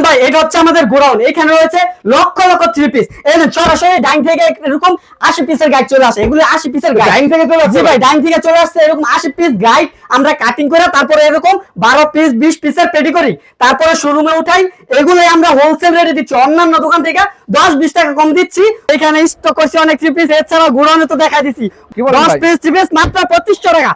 সুমন ভাই এটা হচ্ছে আমাদের গোডাউন। এখানে রয়েছে লক্ষ লক্ষ থ্রি পিস এই সরাসরি ডাইন থেকে এরকম আশি পিসের গাইড চলে আসে। এগুলো আশি পিসের গাইড ডাইন থেকে চলে আসছে? ভাই ডাইন থেকে চলে আসছে এরকম আশি পিস গাইড আমরা কাটিং করে তারপরে এরকম বারো পিস বিশ পিসের পেটি করি। তারপরে শোরুমে উঠাই। এগুলোই আমরা হোলসেল রেটে দিচ্ছি। অন্যান্য দোকান থেকে দশ বিশ টাকা কম দিচ্ছি। এখানে স্টক করছি অনেক থ্রি পিস এছাড়াও গোডাউনে তো দেখা দিচ্ছি দশ পিস থ্রি পিস মাত্র পঁচিশশো টাকা।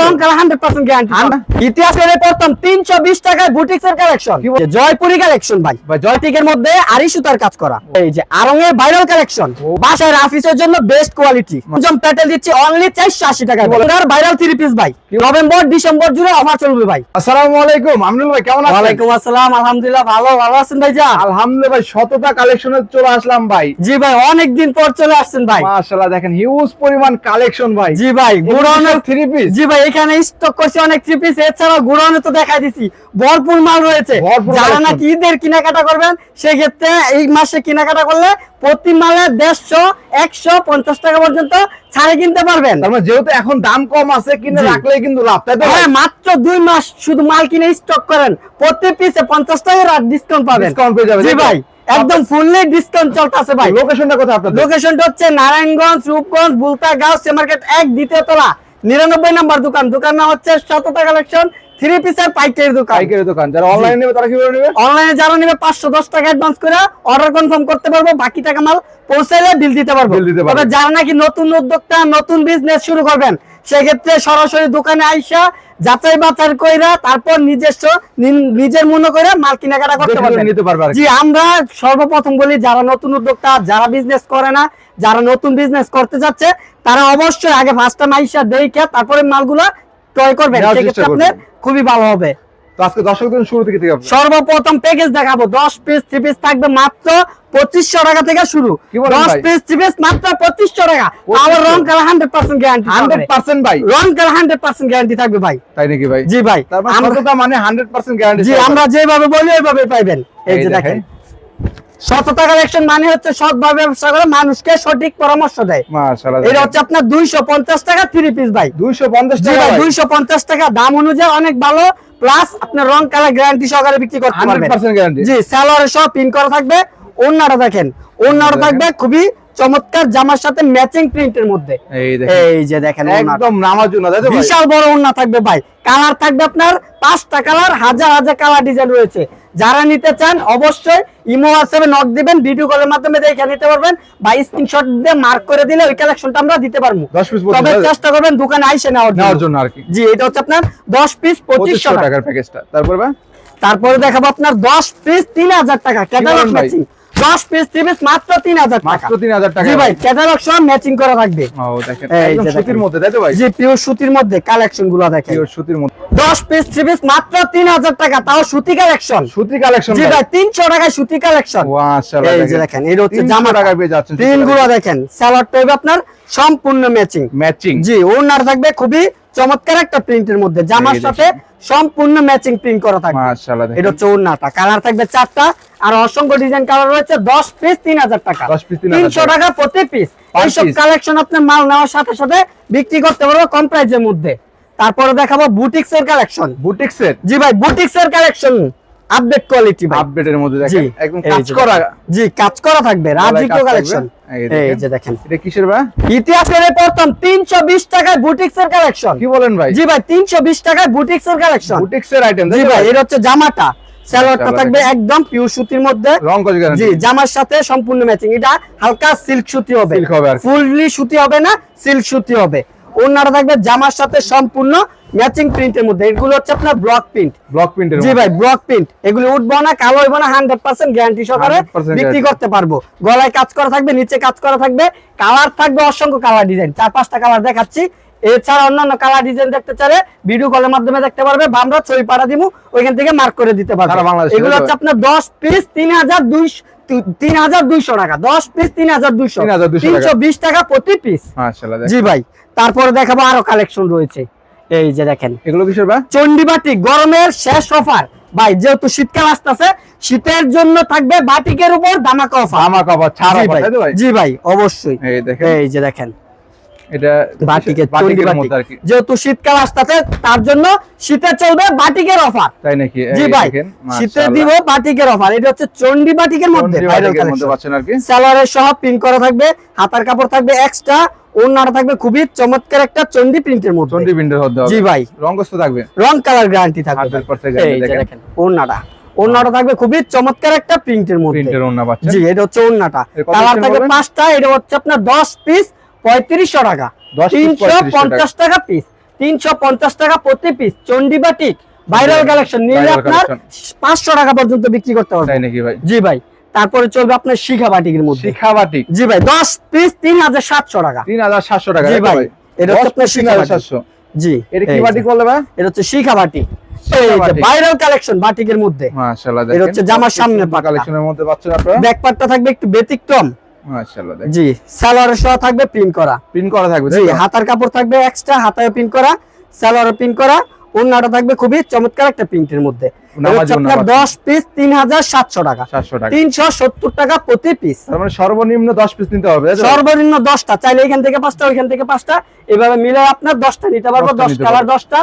রং কালার হান্ড্রেড পার্সেন্ট গ্যারান্টি আন- ইতিহাসের প্রথম তিনশো বিশ টাকায় বুটিক্সের কালেকশন জয়পুরি কালেকশন ভাই। ভাই, জয়- জয়টিকের মধ্যে আড়ি সুতার কাজ করা। এই যে আরঙের ভাইরাল কালেকশন বাসায় রাফিসের জন্য বেস্ট কোয়ালিটি জম প্যাটেল দিচ্ছি অনলি চারশো আশি টাকা ভাইরাল থ্রি পিস ভাই। নভেম্বর ডিসেম্বর জুড়ে অফার চলবে ভাই। আসসালামু আলাইকুম আমিনুল ভাই কেমন আছেন? ওয়ালাইকুম আসসালাম আলহামদুলিল্লাহ ভালো ভালো আছেন ভাই যা আলহামদুলিল্লাহ ভাই শততা কালেকশনে চলে আসলাম ভাই। জি ভাই অনেকদিন পর চলে আসছেন ভাই। মাশাআল্লাহ দেখেন হিউজ পরিমাণ কালেকশন ভাই। জি ভাই গুড়াউনের থ্রি পিস জি ভাই এখানে স্টক করছি অনেক থ্রি পিস এছাড়াও গুড়াউনে তো দেখা দিছি। ভরপুর মাল রয়েছে। যারা collection। নাকি ঈদের কেনাকাটা করবেন সেক্ষেত্রে এই মাসে কেনাকাটা করলে প্রতি মালে দেড়শো একশো পঞ্চাশ টাকা পর্যন্ত ছাড়ে কিনতে পারবেন। মানে যেহেতু এখন দাম কম আছে কিনে রাখলে কিন্তু লাভ তাই তো? হ্যাঁ মাত্র দুই মাস শুধু মাল কিনে স্টক করেন প্রতি পিসে পঞ্চাশ টাকা ডিসকাউন্ট পাবেন। Discount পেয়ে যাবেন, জি ভাই একদম ফুললি ডিসকাউন্ট চলতেছে ভাই। লোকেশনটা কোথায় আপনাদের? লোকেশনটা হচ্ছে নারায়ণগঞ্জ রূপগঞ্জ বুলতা গাঁও সে মার্কেট এক দ্বিতীয় তলা। নিরানব্বই নাম্বার দোকান। দোকান নাম হচ্ছে শততা কালেকশন থ্রি পিসের পাইকারি দোকান। পাইকারি দোকান। যারা অনলাইনে নেবে তারা কীভাবে নেবে? অনলাইনে যারা নেবে পাঁচশো দশ টাকা অ্যাডভান্স করে অর্ডার কনফার্ম করতে পারব বাকি টাকা মাল পৌঁছাইলে বিল দিতে পারব। বিল দিতে পারব। তবে যারা নাকি নতুন উদ্যোক্তা নতুন বিজনেস শুরু করবেন সেক্ষেত্রে সরাসরি দোকানে আইসা যাচাই বাচার কইরা তারপর নিজস্ব নিজের মনে করে মাল কেনাকাটা করতে পারবেন। নিতে জি আমরা সর্বপ্রথম বলি যারা নতুন উদ্যোক্তা যারা বিজনেস করে না যারা নতুন বিজনেস করতে যাচ্ছে তারা অবশ্যই আগে ফার্স্ট টাইম আইসা দেখে তারপরে মালগুলা ক্রয় করবেন। সেক্ষেত্রে আপনার খুবই ভালো হবে। তো আজকে দর্শকদের শুরু থেকে থেকে সর্বপ্রথম প্যাকেজ দেখাবো। দশ পিস 3 পিস থাকবে মাত্র 2500 টাকা থেকে শুরু। কি বলেন দশ ভাই? পিস 3 পিস মাত্র পঁচিশশো টাকা। আমার রং colour hundred percent guarantee hundred percent ভাই। রং কালার হান্ড্রেড পার্সেন্ট গ্যারান্টি থাকবে ভাই। তাই নাকি ভাই? জি ভাই। মানে আমরা- মানে হান্ড্রেড পার্সেন্ট গ্যারান্টি জি আমরা যেভাবে বলি ওইভাবে পাইবেন। এই যে দেখেন। সততা কালেকশন মানে হচ্ছে সৎভাবে ব্যবসা করে মানুষকে সঠিক পরামর্শ দেয়। এটা হচ্ছে আপনার দুইশো পঞ্চাশ টাকা থ্রি পিস ভাই। দুইশো পঞ্চাশ টাকা। দুইশো পঞ্চাশ টাকা দাম অনুযায়ী অনেক ভালো প্লাস আপনার রং কালার গ্যারান্টি সহকারে বিক্রি করতে পারবেন। 100% জি সব পিন করা থাকবে। অন্যটা দেখেন অন্যটা। থাকবে খুবই চমৎকার জামার সাথে ম্যাচিং প্রিন্টের মধ্যে। এই যে দেখেন একদম তাই বিশাল বড় ওন্না থাকবে ভাই। কালার থাকবে আপনার পাঁচটা কালার হাজার হাজার কালার ডিজাইন রয়েছে। যারা নিতে চান অবশ্যই ইমো হোয়াটসঅ্যাপে নক দিবেন ভিডিও কলের মাধ্যমে দেখে নিতে পারবেন। বা স্ক্রিনশট দিয়ে মার্ক করে দিলে ওই কালেকশনটা আমরা দিতে পারব। 10 তবে চেষ্টা করবেন দোকানে আইসে নেওয়ার নেওয়ার জন্য আর কি। জি এটা হচ্ছে আপনার দশ পিস পঁচিশশো পঁচিশশো টাকা। টাকার প্যাকেজটা তারপরে তারপরে দেখাবো আপনার দশ পিস তিন হাজার টাকা। ক্যাটালগ ম্যাচিং দশ পিস থ্রি পিস মাত্র তিন হাজার টাকা। মাত্র তিন হাজার টাকা। জি ভাই ক্যাটালগ সব ম্যাচিং করা থাকবে। সুতির মধ্যে তাই তো ভাই? জি পিওর সুতির মধ্যে কালেকশনগুলো দেখেন। পিওর সুতির মধ্যে। দশ পিস থ্রি পিস মাত্র তিন হাজার টাকা তাও সুতি কালেকশন সুতি কালেকশন জি ভাই। তিনশো টাকায় সুতি কালেকশন মাশাআল্লাহ এই যে দেখেন। এটা হচ্ছে জামা টাকায় পেয়ে যাচ্ছেন তিনগুলো দেখেন স্যালাড টাইপ আপনার সম্পূর্ণ ম্যাচিং ম্যাচিং জি ওনার থাকবে খুবই চমৎকার একটা প্রিন্টের মধ্যে জামার সাথে সম্পূর্ণ ম্যাচিং প্রিন্ট করা থাকবে। মাশাআল্লাহ এটা হচ্ছে ওড়নাটা কালার থাকবে চারটা আর অসংখ্য ডিজাইন কালার রয়েছে দশ পিস তিন হাজার টাকা। 10 পিস 3000 তিনশো টাকা। প্রতি পিস এই এইসব কালেকশন আপনি মাল নেওয়ার সাথে সাথে বিক্রি করতে পারব কম প্রাইসের মধ্যে। তারপরে দেখাবো বুটিক্স এর কালেকশন বুটিক্সের? সেট জি ভাই বুটিক্স এর কালেকশন আপডেট কোয়ালিটি আপডেটের মধ্যে দেখেন একদম কাজ করা জি কাজ করা থাকবে থাকবে। কালেকশন এই যে দেখেন। এটা কিসের ভাই? ইতিহাসের প্রথম তিনশো বিশ টাকায় বুটিক্স এর কালেকশন কি বলেন ভাই? জি ভাই তিনশো বিশ টাকায় বুটিক্স এর কালেকশন বুটিক সেট আইটেম জি ভাই। এটা হচ্ছে জামাটা। স্যালোয়ারটা আচ্ছা, থাকবে একদম পিওর সুতির মধ্যে। রং কজ জি জামার সাথে সম্পূর্ণ ম্যাচিং এটা হালকা সিল্ক সুতি হবে। Silk হবে ফুললি সুতি হবে না সিল্ক সুতি হবে। ওনারা থাকবে জামার সাথে সম্পূর্ণ ম্যাচিং প্রিন্টের মধ্যে। এগুলো হচ্ছে আপনার ব্লক প্রিন্ট ব্লক প্রিন্টের জি ভাই ব্লক প্রিন্ট এগুলো উঠবো না কালো হইব না হান্ড্রেড পার্সেন্ট গ্যারান্টি সহকারে বিক্রি করতে পারব। গলায় কাজ করা থাকবে নিচে কাজ করা থাকবে। কালার থাকবে অসংখ্য কালার ডিজাইন চার পাঁচটা কালার দেখাচ্ছি। এছাড়া অন্যান্য কালার ডিজাইন দেখতে চাইলে ভিডিও কলের মাধ্যমে দেখতে পারবে। আমরা ছবি পাড়া দিব ওইখান থেকে মার্ক করে দিতে পারবে। এগুলো হচ্ছে আপনার দশ পিস তিন হাজার দুইশো তিন হাজার দুইশো টাকা। দশ পিস তিন হাজার দুইশো। 3,200 তিনশো বিশ টাকা প্রতি পিস মাশাআল্লাহ জি ভাই। তারপরে দেখাবো আরও কালেকশন রয়েছে। এই যে দেখেন। এগুলো কিসের ভাই চন্ডিবাটি গরমের শেষ অফার ভাই যেহেতু শীতকাল আসতেছে শীতের জন্য থাকবে বাটিকের উপর দামাকা অফার আমার কাপড় ছাড় ভাই জি ভাই অবশ্যই। এই দেখেন। এই যে দেখেন। এটা বাটিকের চন্ডি বাটিকের বাটিক। মধ্যে আর কি। যেহেতু শীতকাল আসতেছে তার জন্য শীতে চলবে বাটিকের অফার তাই নাকি? জি ভাই শীতে দিব বাটিকের অফার এটা হচ্ছে চন্ডি বাটিকের মধ্যে ভাইরাল কালেকশন সালোয়ারের সহ প্রিন্ট করা থাকবে হাতার কাপড় থাকবে এক্সট্রা ওড়নাটা থাকবে খুবই চমৎকার একটা চন্ডি প্রিন্টের মধ্যে। চন্ডি প্রিন্টের মধ্যে জি ভাই। থাকবে। রং কালার গ্যারান্টি থাকবে। 100% এই দেখেন। দেখেন ওড়নাটা। ওড়নাটা থাকবে খুবই চমৎকার একটা প্রিন্টের মধ্যে। প্রিন্টের পাচ্ছেন। জি এটা হচ্ছে ওড়নাটা। কালার থাকবে পাঁচটা এটা হচ্ছে আপনার দশ পিস পঁয়ত্রিশশো টাকা। 10 piece তিনশো পঞ্চাশ টাকা। পিস তিনশো পঞ্চাশ টাকা প্রতি পিস চন্ডি বাটিক ভাইরাল কালেকশন নিলে আপনার collection। পাঁচশো টাকা পর্যন্ত বিক্রি করতে পারবেন। তাই নাকি ভাই? জি ভাই। তারপরে চলবে আপনার শিখা বাটিকের মধ্যে। শিখা বাটিক। জি ভাই দশ পিস তিন হাজার সাতশো টাকা। তিন হাজার সাতশো টাকা জি ভাই, এটা হচ্ছে আপনার শিখা হাজার বাটিক। সাতশো। জি এটা কি বাটিক বললে ভাই? এটা হচ্ছে শিখা বাটি বাটিক। ভাইরাল কালেকশন বাটিকের মধ্যে। মাশাআল্লাহ এটা হচ্ছে জামার সামনে পাটটা। কালেকশনের মধ্যে পাচ্ছেন আপনারা? ব্যাক পার্টটা থাকবে একটু ব্যতিক্রম। মাশাআল্লাহ জি সালোয়ারের সহ থাকবে প্রিন্ট করা। প্রিন্ট করা থাকবে জি হাতার কাপড় থাকবে এক্সট্রা হাতায় প্রিন্ট করা সালোয়ারে প্রিন্ট করা। ওন্নাটা থাকবে খুবই চমৎকার একটা প্রিন্টের মধ্যে। দশ পিস তিন হাজার সাতশো টাকা। তিনশো সত্তর টাকা প্রতি পিস মানে সর্বনিম্ন 10 পিস নিতে হবে সর্বনিম্ন দশটা। চাইলে এখান থেকে পাঁচটা ওইখান থেকে পাঁচটা। এভাবে মিলে আপনার দশটা নিতে পারব দশ কালার দশটা।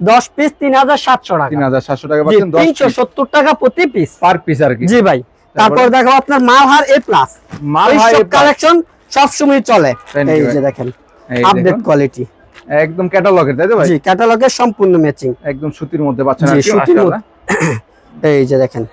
দশ পিস তিন হাজার সাতশো টাকা। 3700 টাকা জি পাচ্ছেন 10 তিনশো সত্তর টাকা প্রতি পিস পার পিস আর কি। জি ভাই। তারপর? দেখো আপনার মালহার এ প্লাস মাল ভাই এইসব কালেকশন সবসময় চলে। এই যে দেখেন আপডেট কোয়ালিটি একদম ক্যাটালগের তাই তো ভাই? জি ক্যাটালগের সম্পূর্ণ ম্যাচিং একদম সুতির মধ্যে পাচ্ছেন জি সুতির মধ্যে। এই যে দেখেন।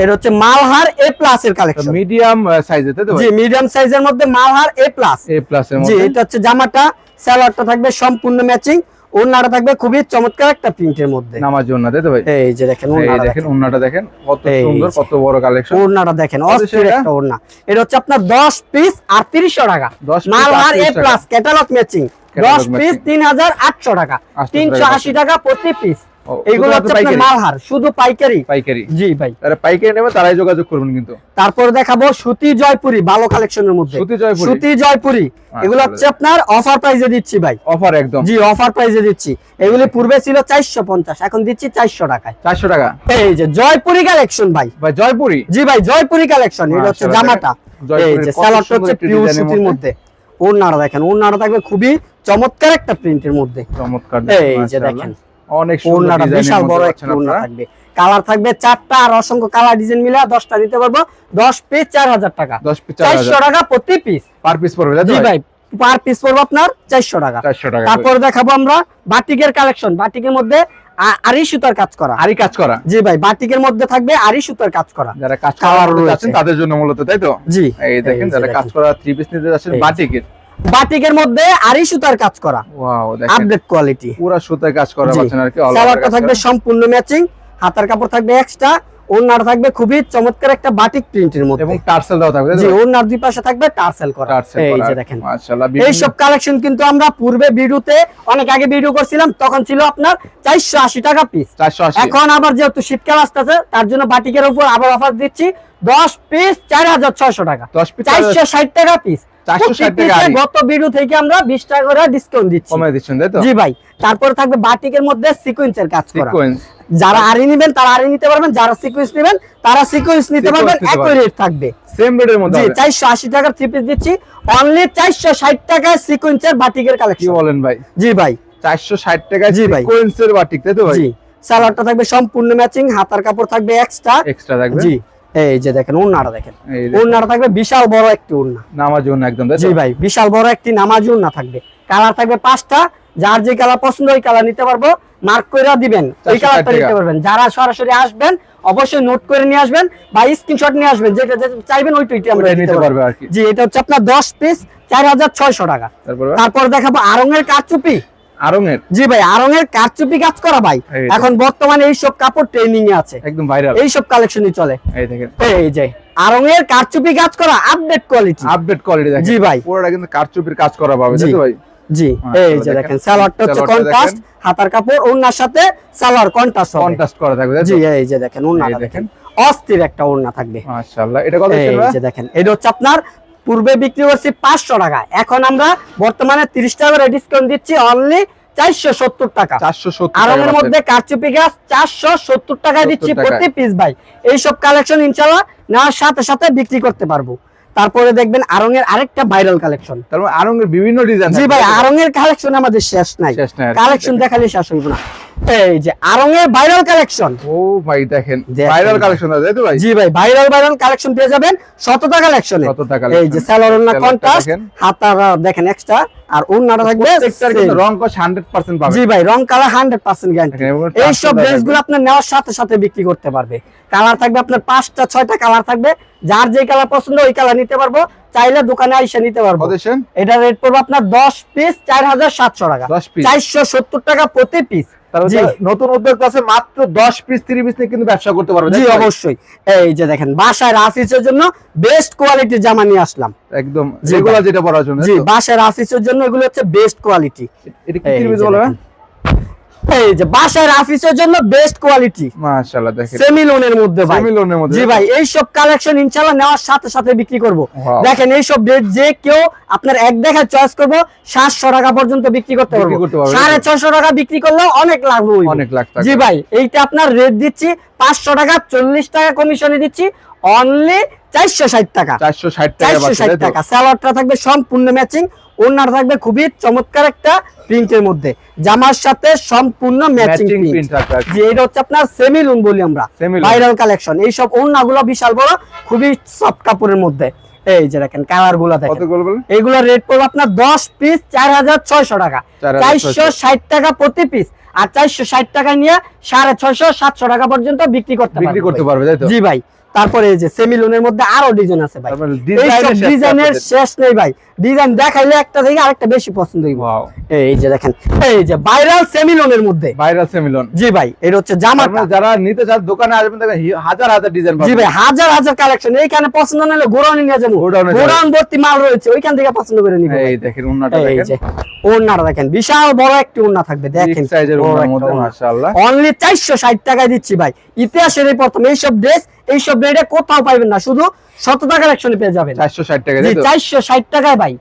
এটা হচ্ছে মালহার এ প্লাস এর কালেকশন মিডিয়াম সাইজে তাই তো জি মিডিয়াম সাইজের মধ্যে Malhar A plus A plus এর মধ্যে। জি এটা হচ্ছে জামাটা সালোয়ারটা থাকবে সম্পূর্ণ ম্যাচিং ওড়নাটা থাকবে খুবই চমৎকার একটা প্রিন্টের মধ্যে। নামাজ ওড়না তাই তো ভাই? এই যে দেখেন ওড়নাটা দেখেন ওড়নাটা দেখেন কত সুন্দর কত বড় কালেকশন ওড়নাটা দেখেন অস্থির একটা ওড়না। এটা হচ্ছে আপনার 10 পিস 3800 টাকা। 10 piece মালহার এ 3800 টাকা। প্লাস ক্যাটালগ ম্যাচিং 10 পিস 3800 টাকা। 380 টাকা প্রতি পিস এগুলো হচ্ছে আপনার মালহার শুধু পাইকারি। পাইকারি। জি ভাই। পাইকারি নেবে তারাই যোগাযোগ করবেন কিন্তু। তারপর দেখাবো সুতি জয়পুরি ভালো কালেকশনের মধ্যে। সুতি জয়পুরি? সুতি জয়পুরি। এগুলো হচ্ছে আপনার অফার প্রাইসে দিচ্ছি ভাই। অফার একদম। জি অফার প্রাইসে দিচ্ছি। এগুলি পূর্বে ছিল চারশো পঞ্চাশ এখন দিচ্ছি চারশো টাকায়। চারশো টাকা? এই যে জয়পুরি কালেকশন ভাই। ভাই জয়পুরি? জি ভাই জয়পুরি কালেকশন এটা হচ্ছে মাশাআল্লাহ, জামাটা। এই যে হচ্ছে পিওর সুতির মধ্যে। ওড়নাটা দেখেন ওড়নাটা থাকবে খুবই চমৎকার একটা প্রিন্টের মধ্যে। চমৎকার এই যে দেখেন। অনেক ওড়নাটা বিশাল বড় একটা ওড়না থাকবে। কালার থাকবে চারটা আর অসংখ্য কালার ডিজাইন মিলে দশটা দিতে পারব। দশ পিস চার হাজার টাকা। 10 পিস চার চারশো টাকা প্রতি পিস। পার পিস পড়বে জি ভাই? পার পিস পড়ব আপনার চারশো টাকা। 400 টাকা। তারপর দেখাবো আমরা বাটিকের কালেকশন। বাটিকের মধ্যে আ- আড়ি সুতার কাজ করা। আরই কাজ করা? জি ভাই বাটিকের মধ্যে থাকবে আড়ি সুতার কাজ করা। যারা কাজ করা রয়েছে। তাদের জন্য মূলত তাই তো? জি। এই দেখেন যারা কাজ করা থ্রি পিস নিতে যাচ্ছেন বাটিকের। বাটিকের মধ্যে আড়ি সুতার কাজ করা। ওয়াও দেখেন। আপডেট কোয়ালিটি পুরো সুতায় কাজ করা। পাচ্ছেন আর কি over সালোয়ারটা থাকবে সম্পূর্ণ ম্যাচিং হাতার কাপড় থাকবে এক্সট্রা ওড়নাটা থাকবে খুবই চমৎকার একটা বাটিক প্রিন্টের মধ্যে। এবং টার্সেল দাও থাকবে জি তো? ওড়নার দুই পাশে থাকবে টার্সেল করা। এই যে দেখেন। মাশাআল্লাহ এই সব কালেকশন কিন্তু আমরা পূর্বে ভিডিওতে অনেক আগে ভিডিও করছিলাম তখন ছিল আপনার চারশো আশি টাকা পিস 480 এখন আবার যেহেতু শীতকাল আসতেছে তার জন্য বাটিকের উপর আবার অফার দিচ্ছি দশ পিস চার হাজার ছয়শো টাকা। 10 পিস চারশো ষাট টাকা পিস 460 টাকা আড়ি। গত ভিডিও থেকে আমরা বিশ টাকা করে ডিসকাউন্ট দিচ্ছি। কমায় দিচ্ছেন তাই তো? জি ভাই তারপর থাকবে বাটিকের মধ্যে সিকোয়েন্সের কাজ করা। যারা নেবেন তারা নিতে পারবেন যারা সিকোয়েন্স নেবেন তারা সিকোয়েন্স নিতে পারবেন একই রেট থাকবে। সেম রেটের মধ্যে জি হবে। চারশো আশি টাকার থ্রি পিস দিচ্ছি। অনলি চারশো ষাট টাকায় সিকোয়েন্সের বাটিকের কালেকশন বলেন ভাই? জি ভাই। 460 টাকা জি ভাই। সিকোয়েন্সের বাটিক তাই তো ভাই? জি। সালোয়ারটা থাকবে সম্পূর্ণ ম্যাচিং হাতার কাপড় থাকবে এক্সট্রা এক্সট্রা থাকবে। জি। এই যে দেখেন ওড়নাটা দেখেন। ওড়নাটা থাকবে বিশাল বড় একটি নামার জন্য একদম জি ভাই বিশাল বড় একটি নামাজি ওড়না থাকবে। কালার থাকবে পাঁচটা যার যে কালার পছন্দ ওই কালার নিতে পারব। মার্ক করে দিবেন ওই 460 কালারটা নিতে পারবেন। যারা সরাসরি আসবেন অবশ্যই নোট করে নিয়ে আসবেন বা স্ক্রিনশট নিয়ে আসবেন যেটা চাইবেন ওইটাই আমরা নিতে পারব। জি এটা হচ্ছে আপনার দশ পিস চার হাজার ছয়শো টাকা। তারপর? দেখাবো আরঙের কারচুপি। আরঙের। জি ভাই আরঙের কারচুপি কাজ করা ভাই। এখন বর্তমানে এই সব কাপড় ট্রেনিং এ আছে। একদম ভাইরাল এই সব কালেকশনই চলে। এই দেখেন। এই যে আরঙের কারচুপি কাজ করা আপডেট কোয়ালিটি আপডেট কোয়ালিটি দেখেন। জি ভাই। পুরোটা কিন্তু কারচুপির কাজ করা পাবে তাই ভাই? জি। এই যে দেখেন। দেখেন। সালোয়ারটা হচ্ছে কন্ট্রাস্ট হাতার কাপড় ওড়নার সাথে সালোয়ার কন্ট্রাস্ট হবে। কন্ট্রাস্ট করা থাকবে জি এই যে দেখেন ওড়নাটা দেখেন। দেখেন। অস্থির একটা ওড়না থাকবে। মাশাআল্লাহ। এটা কত এই যে দেখেন এটা হচ্ছে আপনার পূর্বে বিক্রি করছি পাঁচশো টাকা। এখন আমরা বর্তমানে তিরিশ টাকা করে ডিসকাউন্ট দিচ্ছি অনলি চারশো সত্তর টাকা। 470 আরামের টাকা মধ্যে কারচুপি গাছ চারশো সত্তর 70 দিচ্ছি প্রতি পিস ভাই। এইসব কালেকশন ইনশাল্লাহ নেওয়ার সাথে সাথে বিক্রি করতে পারব। তারপরে দেখবেন আরং এর আরেকটা ভাইরাল কালেকশন তার মানে আরঙের বিভিন্ন ডিজাইন জি ভাই আরং এর কালেকশন আমাদের শেষ নাই। আর কালেকশন দেখালে শেষ হইব না। এই যে আরং এর ভাইরাল কালেকশন ও ভাই দেখেন। ভাইরাল কালেকশন আছে তো ভাই? জি ভাই ভাইরাল ভাইরাল কালেকশন পেয়ে যাবেন কালেকশনে এই যে কন্ট্রাস্ট দেখেন। হাতারা দেখেন এক্সট্রা আর ওন্নাটা থাকবে কিন্তু রং কস 100% পাবেন জি ভাই রং কালার হান্ড্রেড পার্সেন্ট গ্যারান্টি এই সব টাচটা ড্রেসগুলো আপনার নেওয়ার সাথে সাথে বিক্রি করতে পারবে। কালার থাকবে আপনার পাঁচটা ছয়টা কালার থাকবে। যার যে কালার পছন্দ ওই কালার নিতে পারব। চাইলে দোকানে আইসা নিতে পারব। এটা রেট পড়বে আপনার দশ পিস চার হাজার সাতশো টাকা। 10 পিস চারশো সত্তর টাকা প্রতি পিস। নতুন উদ্যোক্তা আছে মাত্র 10 পিস 30 পিস নিয়ে কিন্তু ব্যবসা করতে পারবে। জি? অবশ্যই। এই যে দেখেন বাসায় রাফিসের জন্য বেস্ট কোয়ালিটির জামা নিয়ে আসলাম। একদম যেগুলো যেটা পড়ার জন্য জি বাসায় রাফিসের জন্য এগুলো হচ্ছে বেস্ট কোয়ালিটি এটা কি এই 30 পিস যে বলবে দেখেন। এই যে বাসায় রাফিসের জন্য বেস্ট কোয়ালিটি মাশাআল্লাহ দেখেন। সেমি লোনের মধ্যে ভাই। সেমি লোনের মধ্যে। জি ভাই এই সব কালেকশন ইনশাআল্লাহ নেওয়ার সাথে সাথে বিক্রি করব। দেখেন এই সব ড্রেস যে কেউ আপনার এক দেখায় চয়েস করব 700 টাকা পর্যন্ত বিক্রি করতে পারব। টাকা বিক্রি করলেও অনেক লাভ হইব। অনেক লাখ জি ভাই এইটা আপনার রেট দিচ্ছি 500 টাকা 40 টাকা কমিশনে দিচ্ছি অনলি 460 টাকা। 460 টাকা স্যালাডটা থাকবে সম্পূর্ণ ম্যাচিং ওনার থাকবে খুবই চমৎকার একটা প্রিন্টের মধ্যে। জামার সাথে সম্পূর্ণ ম্যাচিং প্রিন্ট। যে এটা হচ্ছে আপনার সেমি লুন বলি আমরা। ভাইরাল কালেকশন এই সব ওড়নাগুলো বিশাল বড় খুবই সফট কাপড়ের মধ্যে। এই যে দেখেন কালারগুলা কত দেখেন। গোল বলেন? এইগুলোর রেট পড়বে আপনার দশ পিস চার হাজার ছয়শো টাকা। 4,600 চারশো ষাট টাকা প্রতি পিস আর চারশো ষাট টাকা নিয়ে সাড়ে ছয়শো সাতশো টাকা পর্যন্ত বিক্রি করতে বিক্রি করতে পারবে জি ভাই। তারপরে এই যে সেমি লোনের মধ্যে আরও ডিজাইন আছে ভাই। ডিজাইনের ডিজাইনের শেষ নেই ভাই। ডিজাইন দেখাইলে একটা থেকে আরেকটা বেশি পছন্দ হইব। এই যে দেখেন এই যে ভাইরাল সেমি লোনের মধ্যে। ভাইরাল সেমিলন জি ভাই এটা হচ্ছে জামাটা। যারা নিতে চান দোকানে আসবেন দেখেন হাজার হাজার ডিজাইন জি ভাই হাজার হাজার কালেকশন এইখানে পছন্দ না হলে গোডাউনে নিয়ে যাব। গোডাউনে ভর্তি মাল রয়েছে ওইখান থেকে পছন্দ করে নিবো এই দেখেন উন্নাটা এই দেখেন। যে ওড়নাটা দেখেন বিশাল বড় একটি ওড়না থাকবে দেখেন। সাইজের উন্নার মধ্যে মাশাআল্লাহ। অনলি চারশো ষাট টাকায় দিচ্ছি ভাই। ইতিহাসের এই প্রথম এইসব ড্রেস এইসব রেটে কোথাও পাইবেন না শুধু শত টাকা কালেকশনে পেয়ে যাবেন। 460 টাকা তো? চারশো ষাট টাকায় ভাই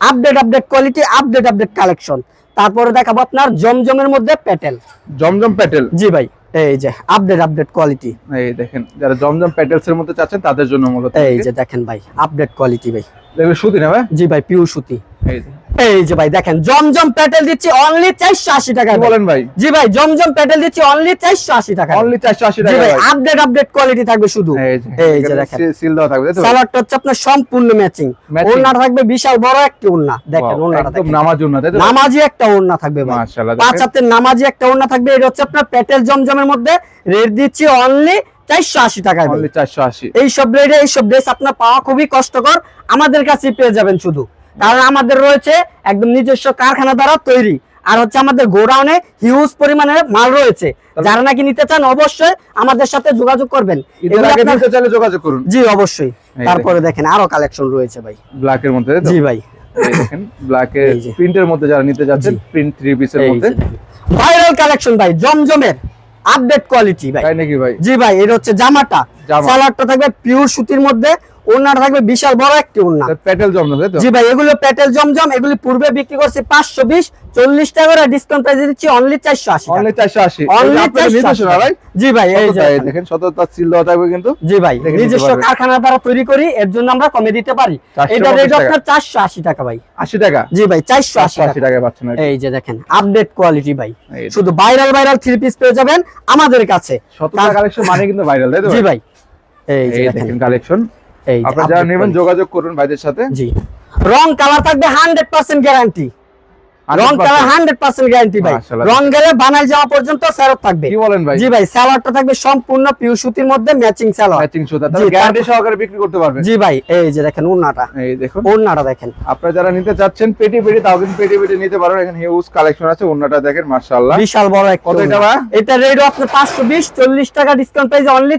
update update quality update update collection তারপরে দেখাবো আপনার জমজমের মধ্যে প্যাটেল জমজম প্যাটেল জি ভাই এই যে আপডেট আপডেট কোয়ালিটি এই দেখেন যারা জমজম প্যাটেলস এর মধ্যে চাচ্ছেন তাদের জন্য মূলত এই যে দেখেন ভাই আপডেট কোয়ালিটি ভাই। দেখবে সুতি না ভাই? জি ভাই পিউ সুতি। এই যে। এই যে ভাই দেখেন জমজম প্যাটেল দিচ্ছি অনলি চারশো আশি টাকা বলেন ভাই? জি ভাই জমজম প্যাটেল দিচ্ছি অনলি চারশো আশি টাকা অনলি 480 জি টাকা আপডেট আপডেট কোয়ালিটি থাকবে শুধু। এই যে দেখেন। সিল দেওয়া থাকবে সালোয়ারটা হচ্ছে আপনার সম্পূর্ণ ম্যাচিং। ওড়না থাকবে বিশাল বড় একটি ওড়না। দেখেন ওড়নাটা দেখেন। নামাজ একটা ওড়না থাকবে ভাই। পাঁচ হাতের নামাজি একটা ওড়না থাকবে। এটা হচ্ছে আপনার প্যাটেল জমজমের মধ্যে রেট দিচ্ছি অনলি চারশো আশি টাকায় ভাই। অনলি 480 এই সব রেটে এই সব ড্রেস আপনার পাওয়া খুবই কষ্টকর। আমাদের কাছে পেয়ে যাবেন শুধু। কারণ আমাদের রয়েছে একদম নিজস্ব কারখানা দ্বারা তৈরি। আর হচ্ছে আমাদের গোডাউনে হিউজ পরিমাণে মাল রয়েছে। যারা নাকি নিতে চান অবশ্যই আমাদের সাথে যোগাযোগ করবেন। যোগাযোগ করুন। জি অবশ্যই। তারপরে দেখেন আরও কালেকশন রয়েছে ভাই। ব্ল্যাক এর মধ্যে জি ভাই। দেখেন ব্ল্যাক এর প্রিন্টের মধ্যে যারা নিতে যাচ্ছেন প্রিন্ট থ্রি পিসের মধ্যে। ভাইরাল কালেকশন ভাই জমজমের আপডেট কোয়ালিটি ভাই। তাই নাকি ভাই? জি ভাই এটা হচ্ছে জামাটা। সালোয়ারটা থাকবে পিওর সুতির মধ্যে। থাকবে বিশাল বড় একটি প্যাটেল জমজম জি ভাই এগুলো প্যাটেল জমজম এগুলি পূর্বে বিক্রি করছি পাঁচশো বিশ চল্লিশ টাকা করে ডিসকাউন্ট প্রাইসে দিচ্ছি অনলি চারশো আশি অনলি 480 অনলি আপনাদের ভাই? জি ভাই এই দেখেন। সততা সিল দেওয়া থাকবে কিন্তু। জি ভাই নিজস্ব কারখানা দ্বারা তৈরি করি এর জন্য আমরা কমে দিতে পারি। এটা রেট আপনার চারশো আশি টাকা ভাই। 80 টাকা? জি ভাই চারশো আশি টাকা। পাচ্ছেন এই যে দেখেন আপডেট কোয়ালিটি ভাই। শুধু ভাইরাল ভাইরাল থ্রি পিস পেয়ে যাবেন আমাদের কাছে। সততা কালেকশন মানে কিন্তু ভাইরাল তাই তো জি ভাই? এই যে দেখেন। কালেকশন আপনারা যারা নেবেন যোগাযোগ করুন ভাইদের সাথে। জি। রং কালার থাকবে হান্ড্রেড পার্সেন্ট গ্যারান্টি রং কালার হান্ড্রেড পার্সেন্ট গ্যারান্টি ভাই। রং গেলে বানাই যাওয়া পর্যন্ত ফেরত থাকবে। কি বলেন ভাই? জি ভাই সালোয়ারটা থাকবে সম্পূর্ণ পিউ সুতির মধ্যে ম্যাচিং সালোয়ার ম্যাচিং সুতা গ্যারান্টি সহকারে বিক্রি করতে পারবেন। জি ভাই এই যে দেখেন ওড়নাটা। এই দেখুন। ওড়নাটা দেখেন। আপনারা যারা নিতে চাচ্ছেন পেটি পেটি তাও কিন্তু পেটি পেটি নিতে পারেন। এখানে হিউজ কালেকশন আছে অন্যটা দেখেন মাশাআল্লাহ। বিশাল বড় একটা কত এটা ভাই? এটা রেট আপনার পাঁচশো বিশ চল্লিশ টাকা ডিসকাউন্ট প্রাইসে অনলি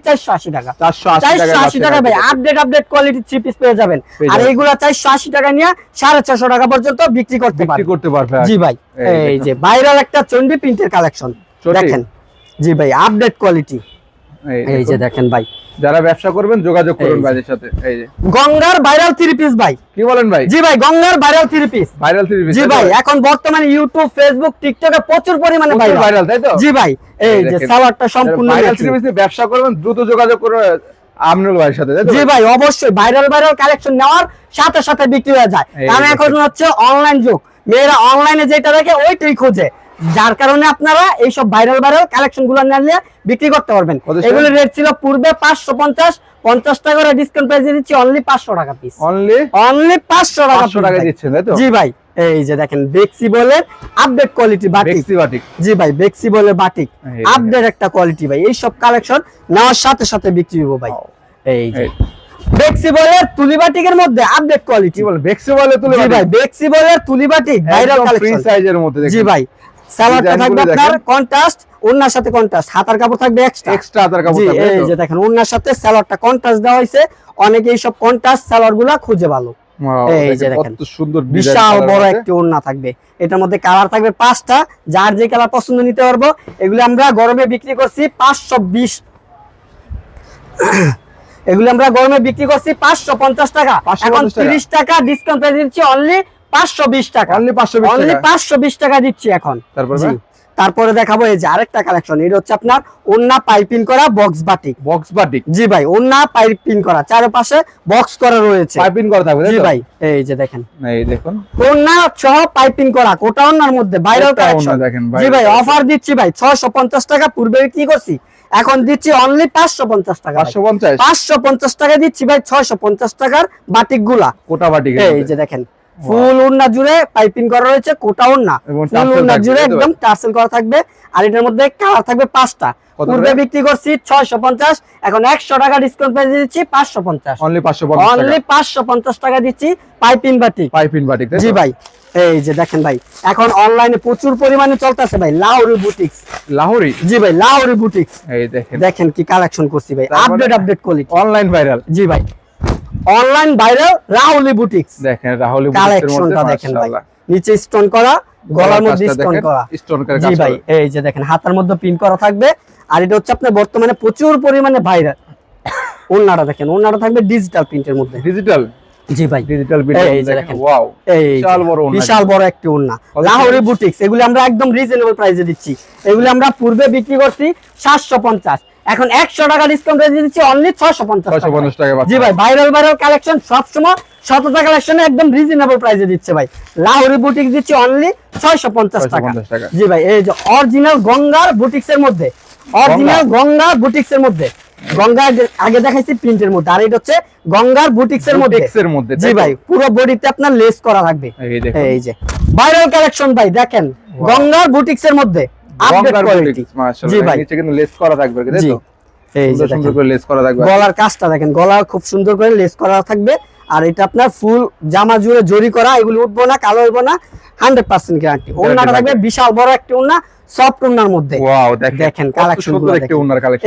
টাকা। 480 চারশো টাকায় আশি টাকা ভাই update update quality three piece পেয়ে যাবেন। আর। এইগুলা চারশো আশি টাকা নিয়ে সাড়ে ছশো টাকা পর্যন্ত বিক্রি করতে বিক্রি করতে জি ভাই এই যে। ভাইরাল একটা চন্ডি প্রিন্টের কালেকশন দেখেন। জি ভাই আপডেট কোয়ালিটি এই যে দেখেন। ভাই। যারা ব্যবসা করবেন যোগাযোগ করুন ভাইদের সাথে। এই যে। গঙ্গার ভাইরাল থ্রি পিস ভাই। কি বলেন ভাই? জি ভাই গঙ্গার viral three piece viral three piece জি ভাই এখন বর্তমানে ইউটিউব ফেসবুক টিকটকে প্রচুর পরিমাণে ভাইরাল ভাইরাল তাই তো? জি ভাই এই যে দেখেন। সালোয়ারটা সম্পূর্ণ ভাইরাল। থ্রি পিস ব্যবসা করবেন দ্রুত যোগাযোগ করে আমনুল ভাইয়ের সাথে জি? ভাই অবশ্যই ভাইরাল ভাইরাল কালেকশন নেওয়ার সাথে সাথে বিক্রি হয়ে যায়। কারণ এখন হচ্ছে অনলাইন যুগ। মেয়েরা অনলাইনে যেটা দেখে ওইটাই খোঁজে। যার কারণে আপনারা এইসব ভাইরাল ভাইরাল কালেকশনগুলো নিয়ে বিক্রি করতে পারবেন? এগুলোর রেট ছিল পূর্বে পাঁচশো পঞ্চাশ পঞ্চাশ টাকা করে ডিসকাউন্ট প্রাইসে দিচ্ছি অনলি পাঁচশো টাকা পিস অনলি অনলি পাঁচশো টাকা। দিচ্ছেন জি ভাই এই যে দেখেন বেক্সি বলে আপডেট কোয়ালিটি বাটিক বেক্সি বাটিক জি ভাই বেক্সি বলে বাটিক আপডেট একটা কোয়ালিটি ভাই। এই সব কালেকশন নেওয়ার সাথে সাথে বিক্রি হব ভাই। এই যে। এই। বেক্সি বলে তুলি মধ্যে আপডেট কোয়ালিটি বল বলে? তুলে জি ভাই বেক্সি বলে তুলি বাটিক ভাইরাল ফ্রি সাইজের মধ্যে জি ভাই সালোয়ারটা থাকবে আপনার কন্ট্রাস্ট ওন্নার সাথে কন্ট্রাস্ট হাতার কাপড় থাকবে এক্সট্রা এক্সট্রা আদার কাপড় থাকবে, এই যে দেখেন ওন্নার সাথে সালোয়ারটা কন্ট্রাস্ট দেওয়া হয়েছে। অনেকে এই সব কন্ট্রাস্ট সালোয়ারগুলা খুঁজে ভালো। এই যে দেখেন। কত সুন্দর বিশাল বড়। একটি ওড়না থাকবে। এটার মধ্যে কালার থাকবে পাঁচটা যার যে কালার পছন্দ নিতে পারব এগুলো আমরা গরমে বিক্রি করছি পাঁচশো বিশ। এগুলো আমরা গরমে বিক্রি করছি পাঁচশো পঞ্চাশ টাকা। 550 এখন টাকা। তিরিশ টাকা ডিসকাউন্ট দিচ্ছি অনলি পাঁচশো বিশ টাকা। Only 520 অনলি পাঁচশো বিশ টাকা দিচ্ছি এখন। তারপর? তারপরে দেখাবো এই যে আরেকটা কালেকশন এটা হচ্ছে আপনার ওন্না পাইপিং করা বক্স বাটিক বক্স বাটিক জি ভাই ওন্না পাইপিং করা চারপাশে বক্স করা রয়েছে। পাইপিং করা থাকবে জি ভাই এই যে দেখেন। এই দেখুন। ওন্না সহ পাইপিং করা কোটা ওন্নার মধ্যে ভাইরাল কালেকশন দেখেন, জি ভাই অফার দিচ্ছি ভাই 650 টাকা পূর্বে কি করছি? এখন দিচ্ছি অনলি 550 টাকা পাঁচশো পঞ্চাশ? 550 টাকা দিচ্ছি ভাই 650 টাকার বাটিকগুলা কোটা বাটিক এই যে দেখেন ফুল জুড়ে পাইপিং করা রয়েছে কোটা এবং ফুল জুড়ে একদম টার্সেল করা থাকবে আর এটার মধ্যে কালার থাকবে পাঁচটা। পূর্বে বিক্রি করছি 650 এখন 100 টাকা ডিসকাউন্ট প্রাইসে দিচ্ছি 550 অনলি পাঁচশো পঞ্চাশ অনলি 550 টাকা দিচ্ছি পাইপিং বাটিক। পাইপিং তাই জি ভাই এই যে দেখেন ভাই এখন অনলাইনে প্রচুর পরিমাণে চলতেছে ভাই লাউরি বুটিক্স লাহোরি জি ভাই লাউরি বুটিক্স এই দেখেন। দেখেন কি কালেকশন করছি ভাই update update quality online viral জি ভাই। অনলাইন ভাইরাল রাহুলি বুটিক্স দেখেন রাহুল কালেকশনটা দেখেন ভাই। নিচে স্টোন করা গলার মধ্যে স্টোন করা। স্টোন করে জি ভাই এই যে দেখেন হাতার মধ্যে পিন করা থাকবে। আর এটা হচ্ছে আপনার বর্তমানে প্রচুর পরিমাণে ভাইরাল ওন্নাটা দেখেন ওন্নাটা থাকবে ডিজিটাল প্রিন্টের মধ্যে। ডিজিটাল জি ভাই। ডিজিটাল এই যে দেখেন। ওয়াও বিশাল বড় বিশাল বড় একটি কত লাহোরি? বুটিক্স এগুলি আমরা একদম রিজনেবল প্রাইসে দিচ্ছি। এগুলি আমরা পূর্বে বিক্রি করছি সাতশো পঞ্চাশ। এখন একশো টাকা ডিসকাউন্ট দিচ্ছি অনলি ছয়শো পঞ্চাশ টাকা। জি ভাই ভাইরাল ভাইরাল কালেকশন সবসময় শততা কালেকশনে একদম রিজনেবল প্রাইসে দিচ্ছে ভাই। লাহোরি বুটিক্স দিচ্ছি অনলি ছয়শো পঞ্চাশ টাকা। 650 টাকা। জি ভাই এই যে অরিজিনাল গঙ্গার বুটিক্স এর মধ্যে অরিজিনাল গঙ্গার বুটিক্স এর মধ্যে গঙ্গা আগে দেখাইছি প্রিন্টের মধ্যে আর এটা হচ্ছে গঙ্গার বুটিক্স এর মধ্যে। বুটিক্সের মধ্যে, জি ভাই পুরো বডিতে আপনার লেস করা থাকবে। এই যে ভাইরাল কালেকশন ভাই দেখেন গঙ্গার বুটিক্স এর মধ্যে আপডেট কোয়ালিটি জি ভাই। নিচে কিন্তু লেস করা থাকবে তাই তো? এই যে সুন্দর সুন্দর করে লেস করা থাকবে। গলার কাজটা দেখেন গলা খুব সুন্দর করে লেস করা থাকবে। আর এটা আপনার ফুল জামা জুড়ে জরি করা এগুলো উঠবো না কালো হইবো না হান্ড্রেড পার্সেন্ট গ্যারান্টি ওনাটা থাকবে বিশাল বড় একটা ওনা সফট ওনার মধ্যে। দেখেন কালেকশন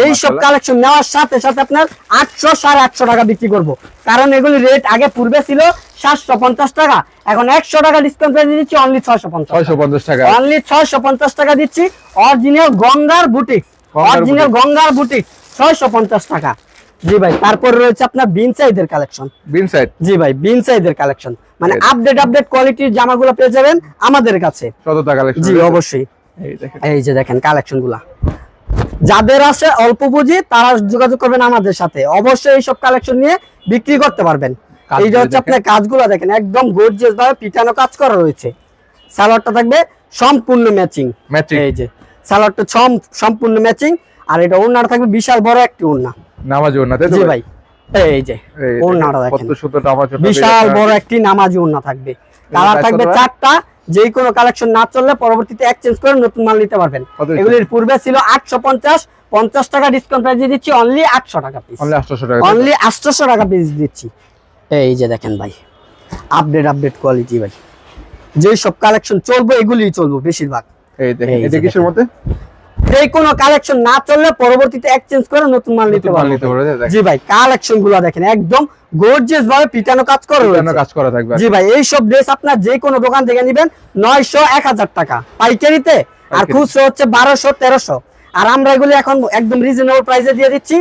এই সব কালেকশন নেওয়ার সাথে সাথে আপনার আটশো সাড়ে আটশো টাকা বিক্রি করব। কারণ এগুলি রেট আগে পূর্বে ছিল সাতশো পঞ্চাশ টাকা এখন একশো টাকা ডিসকাউন্ট প্রাইস দিচ্ছি অনলি ছয়শো পঞ্চাশ ছয়শো পঞ্চাশ টাকা। অনলি ছয়শো পঞ্চাশ টাকা দিচ্ছি অরিজিনাল গঙ্গার গঙ্গার অরিজিনাল গঙ্গার বুটিক্স ছয়শো পঞ্চাশ টাকা। জি ভাই তারপর রয়েছে আপনার বিন সাইজের কালেকশন বিন সাইড জি ভাই বিন সাইজের কালেকশন মানে আপডেট আপডেট কোয়ালিটির জামাগুলো পেয়ে যাবেন আমাদের কাছে। শততা কালেকশন জি অবশ্যই। এই যে দেখেন কালেকশনগুলা যাদের আছে অল্প পুঁজি তারা যোগাযোগ করবেন আমাদের সাথে। অবশ্যই এইসব কালেকশন নিয়ে বিক্রি করতে পারবেন। এই যে হচ্ছে। আপনার কাজগুলো দেখেন একদম গর্জিয়াস ভাবে পিটানো কাজ করা রয়েছে। সালোয়ারটা থাকবে সম্পূর্ণ ম্যাচিং ম্যাচিং এই যে সালোয়ারটা সম্পূর্ণ ম্যাচিং আর এটা ওড়নাটা থাকবে বিশাল বড় একটি ওড়না। নামাজ ওড়না তাই তো ভাই। এই যে ওড়নাটা দেখেন, কত সুন্দর নামাজ বিশাল বড় একটি নামাজি ওড়না থাকবে। কালার থাকবে চারটা। যে কোনো কালেকশন না চললে পরবর্তীতে এক্সচেঞ্জ করে নতুন মাল নিতে পারবেন। এগুলির পূর্বে ছিল আটশো পঞ্চাশ পঞ্চাশ টাকা ডিসকাউন্ট দিচ্ছি অনলি আটশো টাকা পিস অনলি 800 টাকা অনলি আটশোশো টাকা পিস দিচ্ছি। এই যে দেখেন ভাই আপডেট আপডেট কোয়ালিটি ভাই। যে সব কালেকশন চলবে এগুলিই চলবে বেশিরভাগ। এই দেখেন এটা কিসের মধ্যে? যে কোনো কালেকশন না চললে পরবর্তীতে এক্সচেঞ্জ করে নতুন মাল নিতে পারবে। জি ভাই কালেকশনগুলো দেখেন একদম গর্জিয়াস ভাবে পিটানো কাজ করা কাজ করা থাকবে। জি ভাই এই সব ড্রেস আপনার যে কোনো দোকান থেকে নেবেন নয়শো এক হাজার টাকা। পাইকারিতে আর। খুচরো হচ্ছে বারোশো তেরোশো। আর আমরা এগুলি এখন একদম রিজনেবল প্রাইসে দিয়ে দিচ্ছি।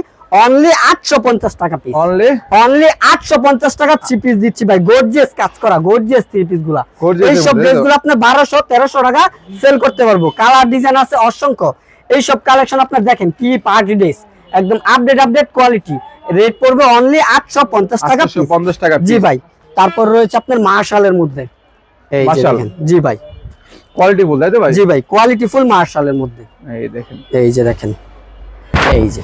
অনলি আটশো পঞ্চাশ টাকা পিস অনলি অনলি আটশো পঞ্চাশ টাকা থ্রি পিস দিচ্ছি ভাই। গর্জিয়াস কাজ করা গর্জিয়াস থ্রি পিসগুলা। এই সব ড্রেসগুলো আপনার বারোশো তেরোশো টাকা সেল করতে পারব। কালার ডিজাইন আছে অসংখ্য। এই সব কালেকশন আপনার দেখেন কি পার্টি ড্রেস একদম আপডেট আপডেট কোয়ালিটি রেট পড়বে অনলি আটশো পঞ্চাশ টাকা পঞ্চাশ টাকা জি ভাই তারপর রয়েছে আপনার মার্শালের মধ্যে। এই দেখেন। জি ভাই। কোয়ালিটি ফুল তাই তো ভাই? জি ভাই কোয়ালিটি ফুল মার্শালের মধ্যে। এই দেখেন। এই যে দেখেন এই যে।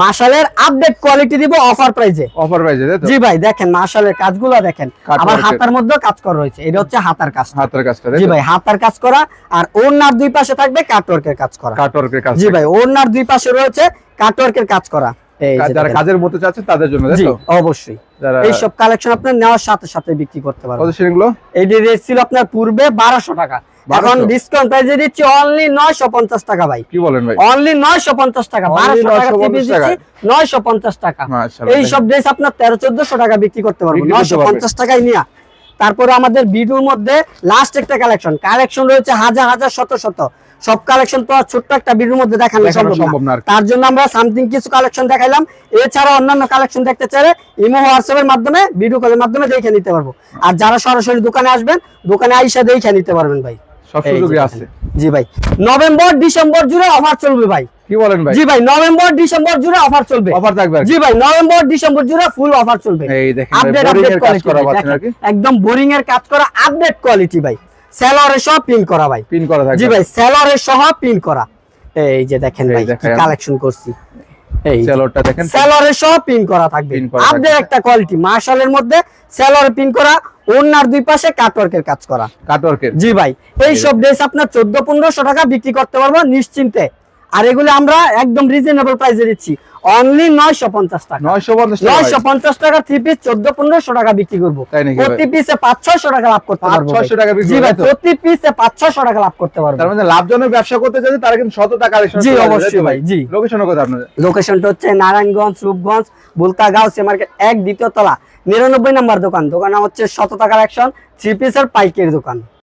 মার্শালের আপডেট কোয়ালিটি দিব অফার প্রাইজে অফার তো? জি ভাই দেখেন মার্শালের কাজগুলো দেখেন। আবার এর। হাতার মধ্যেও কাজ করা রয়েছে এটা হচ্ছে হাতার কাজ হাতের কাজটা তাই জি ভাই হাতার কাজ করা আর ওনার দুই পাশে থাকবে কাটওয়ার্কের কাজ করা। কাটওয়ার্কের কাজ জি ভাই ওনার দুই পাশে রয়েছে কাটওয়ার্কের কাজ করা। এই যারা কাজের মধ্যে চাচ্ছেন তাদের জন্য জি অবশ্যই। এই সব কালেকশন আপনার নেওয়ার সাথে সাথে বিক্রি করতে পারবেন। কত শ্রেণীগুলো এই যে রেট ছিল আপনার পূর্বে বারোশো টাকা। 1200 এখন ডিসকাউন্ট প্রাইসে দিচ্ছি অনলি নয়শো পঞ্চাশ টাকা ভাই। কি বলেন ভাই? অনলি নয়শো পঞ্চাশ টাকা Only বারোশো টাকা 950 দিচ্ছি নয়শো পঞ্চাশ টাকা। এই সব ড্রেস আপনার তেরো চোদ্দশো টাকা বিক্রি করতে পারব বিক্রি করতে নয়শো পারবেন। পঞ্চাশ টাকায় নিয়ে। তারপরে আমাদের ভিডিওর মধ্যে লাস্ট একটা কালেকশন কালেকশন রয়েছে হাজার হাজার শত শত। সব কালেকশন তো আর ছোট্ট একটা ভিডিওর মধ্যে দেখানো সম্ভব না। তার জন্য আমরা সামথিং কিছু কালেকশন দেখাইলাম। এছাড়া অন্যান্য কালেকশন দেখতে চাইলে ইমো হোয়াটসঅ্যাপের মাধ্যমে ভিডিও কলের মাধ্যমে দেখে নিতে পারব। আর যারা সরাসরি দোকানে আসবেন দোকানে আইসা দেখে নিতে পারবেন ভাই। সব সুযোগই আছে। জি ভাই নভেম্বর ডিসেম্বর জুড়ে অফার চলবে ভাই। কি বলেন ভাই? জি ভাই নভেম্বর ডিসেম্বর জুড়ে অফার চলবে। অফার থাকবে জি ভাই নভেম্বর ডিসেম্বর জুড়ে ফুল অফার চলবে। এই দেখেন আপডেট আপডেট কোয়ালিটি একদম বোরিং এর কাজ করা আপডেট কোয়ালিটি ভাই। সেলরের সহ পিন করা ভাই। পিন করা থাকবে। জি ভাই সেলরের সহ পিন করা। এই যে দেখেন ভাই কালেকশন করছি। এই সেলরটা দেখেন সেলরের সহ পিন করা থাকবে। একটা কোয়ালিটি মার্শালের মধ্যে সেলর পিন করা ওনার দুই পাশে কাটওয়ার্কের কাজ করা। কাটওয়ার্কের জি ভাই এই সব ড্রেস আপনার চোদ্দ পনেরোশো টাকা বিক্রি করতে পারব নিশ্চিন্তে। আর এগুলো আমরা একদম রিজনেবল প্রাইসে দিচ্ছি। অনলি নয়শো পঞ্চাশ টাকা। 950 টাকা নয়শো পঞ্চাশ টাকা থ্রি পিস চোদ্দ পনেরোশো টাকা বিক্রি করব? প্রতি পিসে পাঁচ ছয়শো টাকা লাভ করতে পারব ছয়শো টাকা বিক্রি? প্রতি পিসে পাঁচ ছয়শো টাকা লাভ করতে পারব। তার মানে লাভজনক ব্যবসা করতে চাইছে তারা কিন্তু শত টাকা জি, অবশ্যই ভাই, জি। লোকেশন কোথায় আপনাদের। লোকেশনটা হচ্ছে নারায়ণগঞ্জ রূপগঞ্জ বুলকাগাঁও সে মার্কেট এক দ্বিতীয় তলা নিরানব্বই নাম্বার দোকান। দোকান হচ্ছে শত টাকার অ্যাকশন থ্রি পিসের পাইকের দোকান।